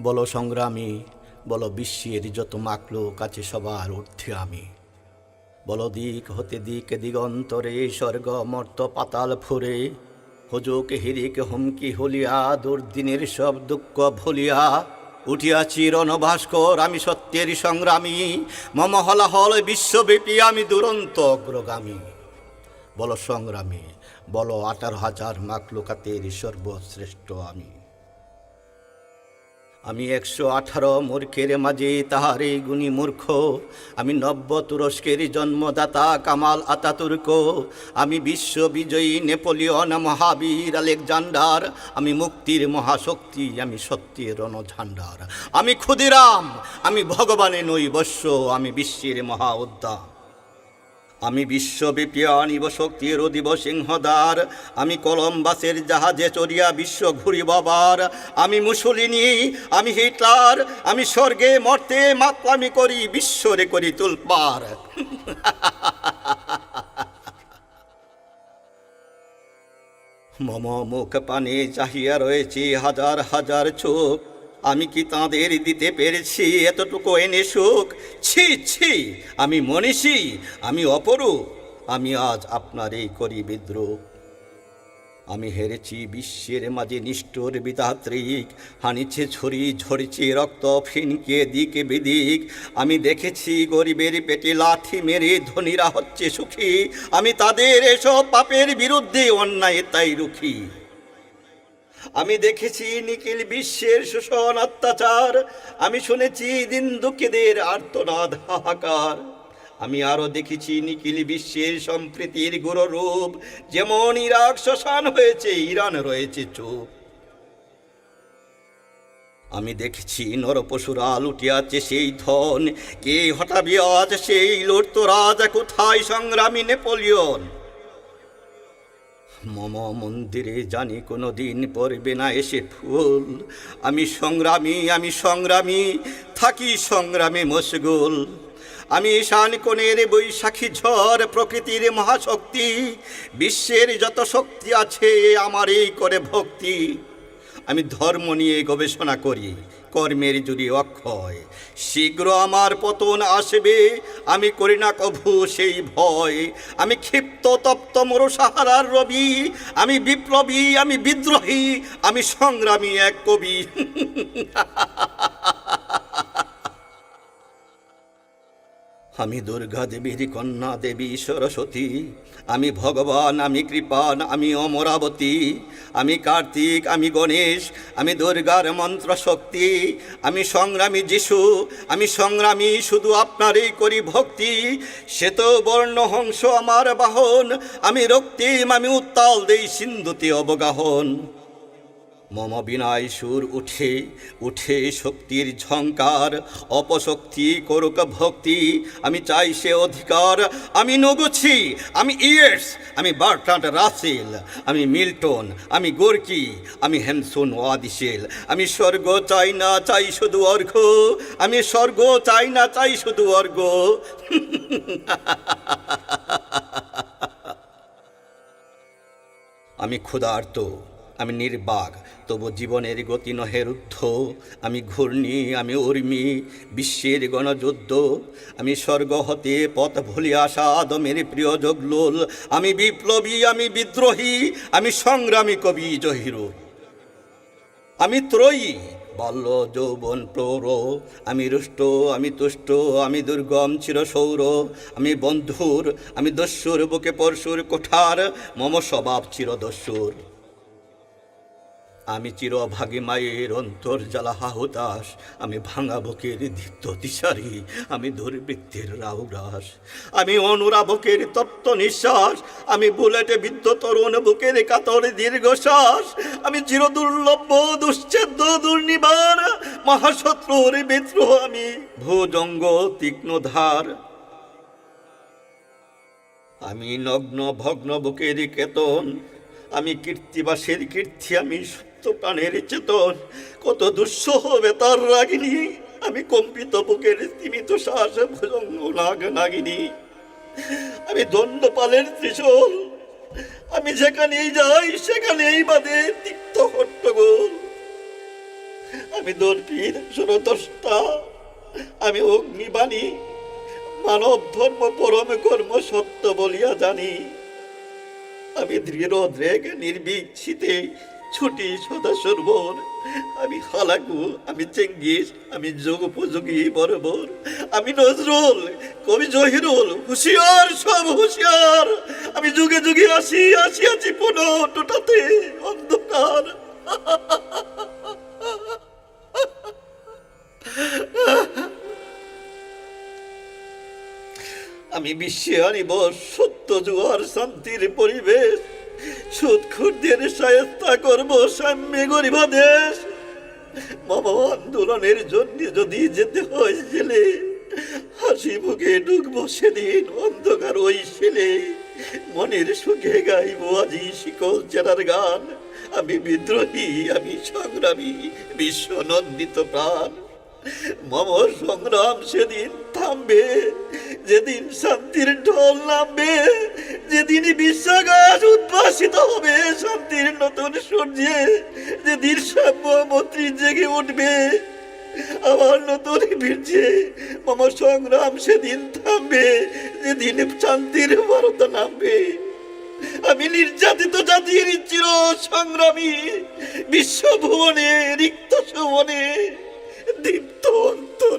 বলো সংগ্রামী, বলো বিশ্বের যত মাকলো কাছে সবার ঊর্ধ্বে আমি। বলো দিক হতে দিক, দিগন্তরে, স্বর্গ, মর্ত, পাতাল ফুরে। হুজুক হিরিক হুমকি হলিয়া, দুর্দিনের সব দুঃখ ভুলিয়া। উঠিয়াছি রণভাস্কর, আমি সত্যের সংগ্রামী। মম হলাহল বিশ্বব্যাপী, আমি দুরন্ত অগ্রগামী। বলো সংগ্রামী, বলো আঠারো হাজার মাকলুকাতের সর্বশ্রেষ্ঠ আমি। আমি একশো আঠারো মূর্খের মাঝে তাহারে গুণী মূর্খ। আমি নব্য তুরস্কের জন্মদাতা কামাল আতাতুর্ক। আমি বিশ্ব বিজয়ী নেপোলিয়ন মহাবীর আলেকজান্ডার। আমি মুক্তির মহাশক্তি, আমি সত্যের রণঝান্ডার। আমি ক্ষুদিরাম, আমি ভগবানের নৈবস্য আমি বিশ্বের মহা উদ্যান। আমি বিশ্বব্যাপী আনিব শক্তির অদিব সিংহদার আমি কলম্বাসের জাহাজে চড়িয়া বিশ্ব ঘুরি বাবার আমি মুসলিনি, আমি হিটলার, আমি স্বর্গে মর্তে মাতলামি করি বিশ্বরে করি তুলপার। মম মুখ পানে চাহিয়া রয়েছে হাজার হাজার চোখ। আমি কি তাঁদের দিতে পেরেছি? এতটুকু এনে সুখ? ছি ছি, আমি মনীষী, আমি অপরূপ, আমি আজ আপনার এই করি বিদ্রোহ আমি হেরেছি বিশ্বের মাঝে নিষ্ঠুর বিধাত্রিক হানিছে ছড়ি ঝরছে রক্ত, ফিনকে দিকে বিদিক। আমি দেখেছি গরিবের পেটে লাথি মেরে ধনীরা হচ্ছে সুখী। আমি তাদের এসব পাপের বিরুদ্ধে অন্যায় তাই রুখি। আমি দেখেছি নিখিল বিশ্বের শোষণ অত্যাচার। আমি শুনেছি দিন দুঃখীদের আর্তনাদ হাহাকার। আমি আরও দেখেছি নিখিল বিশ্বের সম্প্রীতির গুরুরূপ। যেমন ইরাক শ্মশান হয়েছে, ইরান রয়েছে চুপ। আমি দেখেছি নরপশুরা লুটিয়াছে সেই ধন। কে হঠাবি আজ সেই লড়ত রাজা কোথায় সংগ্রামী নেপোলিয়ন? মম মন্দিরে জানি কোনো দিন পড়বে না এসে ফুল। আমি সংগ্রামী আমি সংগ্রামী, থাকি সংগ্রামে মশগুল। আমি ঈশান কোণের বৈশাখী ঝড়, প্রকৃতির মহাশক্তি। বিশ্বের যত শক্তি আছে আমার এই করে ভক্তি। আমি ধর্ম নিয়ে গবেষণা করি, কর্মের জুড়ি অক্ষয়, শীঘ্র আমার পতন আসবে, আমি করি না কভু সেই ভয়। আমি ক্ষিপ্ত, তপ্ত, মরুসাহারার রবি, আমি বিপ্লবী, আমি বিদ্রোহী, আমি সংগ্রামী এক কবি। আমি দুর্গা দেবীর কন্যা দেবী সরস্বতী, আমি ভগবান, আমি কৃপান, আমি অমরাবতী আমি কার্তিক, আমি গণেশ, আমি দুর্গার মন্ত্র শক্তি, আমি সংগ্রামী যিশু, আমি সংগ্রামী শুধু আপনারই করি ভক্তি। সে বর্ণ হংস আমার বাহন, আমি রক্তিম, আমি উত্তাল দেই সিন্ধুতে অবগাহন। মম বিনায় সুর উঠে উঠে শক্তির ঝঙ্কার অপশক্তি করুক ভক্তি, আমি চাই সে অধিকার, আমি নগুছি, আমি ইয়েটস আমি বার্ট্রান্ড রাসেল, আমি মিল্টন, আমি গোর্কি, আমি হেমসন ওয়াদিসেল, আমি স্বর্গ চাই না চাই শুধু অর্ঘ, আমি স্বর্গ চাই না চাই শুধু অর্ঘ। আমি ক্ষুধার্ত আমি নির্বাক, তবু জীবনের গতি নহে রুদ্ধ। আমি ঘূর্ণি, আমি উর্মি, বিশ্বের গণযুদ্ধ। আমি স্বর্গ হতে পথ ভুলে আসা আদমের প্রিয় জগলোল। আমি বিপ্লবী, আমি বিদ্রোহী, আমি সংগ্রামী কবি জহিরু আমি ত্রয়ী, বাল্য যৌবন প্রৌর আমি রুষ্ট, আমি তুষ্ট, আমি দুর্গম, চিরসৌর। আমি বন্ধুর, আমি দস্যুর বুকে পরশুর কোঠার। মম স্বভাব চিরদস্যুর। আমি চিরভাগী মায়ের অন্তর জ্বালা হাহুতাস আমি ভাঙা বুকের দীপ্ত দিশারি, আমি দুর্বৃত্তের রাউরাস আমি অনুরাবকের তপ্ত নিঃশ্বাস, আমি বুলেটে বিদ্ধ তরুণ বুকের কাতর দীর্ঘশ্বাস, আমি চিরদুর্লভ দুশ্চেদ্য দুর্নিবার, মহাশত্রুর বিদ্রোহ আমি, ভুজঙ্গ তীক্ষ্ণ ধার। আমি নগ্ন ভগ্ন বুকের কেতন আমি কীর্তিবাসের কীর্তি আমি সুপ্ত প্রাণের চেতন। কত দুঃসহ বেতার রাগিনী। আমি কম্পিত বুকের স্তিমিত শ্বাস ভুজঙ্গ নাগ নাগিনী। আমি দণ্ডপালের ত্রিশূল। আমি যেখানেই যাই, সেখানেই বাদে তিক্ত হট্টগোল আমি দর্পীর সুরতষ্টা আমি অগ্নিবাণী। মানব ধর্ম পরম কর্ম সত্য বলিয়া জানি। আমি দৃঢ় দ্রেগ নির্বিচ্ছিতে ছুটি সদা সর্বর। আমি হালাকু, আমি চেঙ্গিস, আমি যোগ উপযোগী বরবর। আমি নজরুল, কবি জহিরুল, হুঁশিয়ার, সব হুঁশিয়ার। আমি যুগে যুগে আসি আসি আছি পুনঃ টোটাতে আমি বিশ্বে আনিব সত্য জুয়ার শান্তির পরিবেশ। সুৎখুরদের সায়স্তা করব সাম্যে গরিবা দেশ। মম আন্দোলনের জন্য যদি যেতে হয় জেলে, হাসি মুখে ঢুকবো সেদিন অন্ধকার ওই ছেলে মনের সুখে গাইব আজি শিকল চেরার গান। আমি বিদ্রোহী, আমি সংগ্রামী বিশ্ব নন্দিত প্রাণ। মম সংগ্রাম সেদিন থামবে। যেদিন শান্তির ঢল নামবে, যেদিন বিশ্বাগাছ উদ্ভাসিত হবে, শান্তির নতুন সূর্যে, যেদিন সাম্যমন্ত্রী জেগে উঠবে, আমার নতুন বীর্যে মম সংগ্রাম সেদিন থামবে, যেদিন শান্তির ভারত নামবে। আমি নির্যাতিত জাতির চির সংগ্রামী, বিশ্ব বিশ্বভুবনে রিক্ত সুবনে, দীপ্ত অন্তর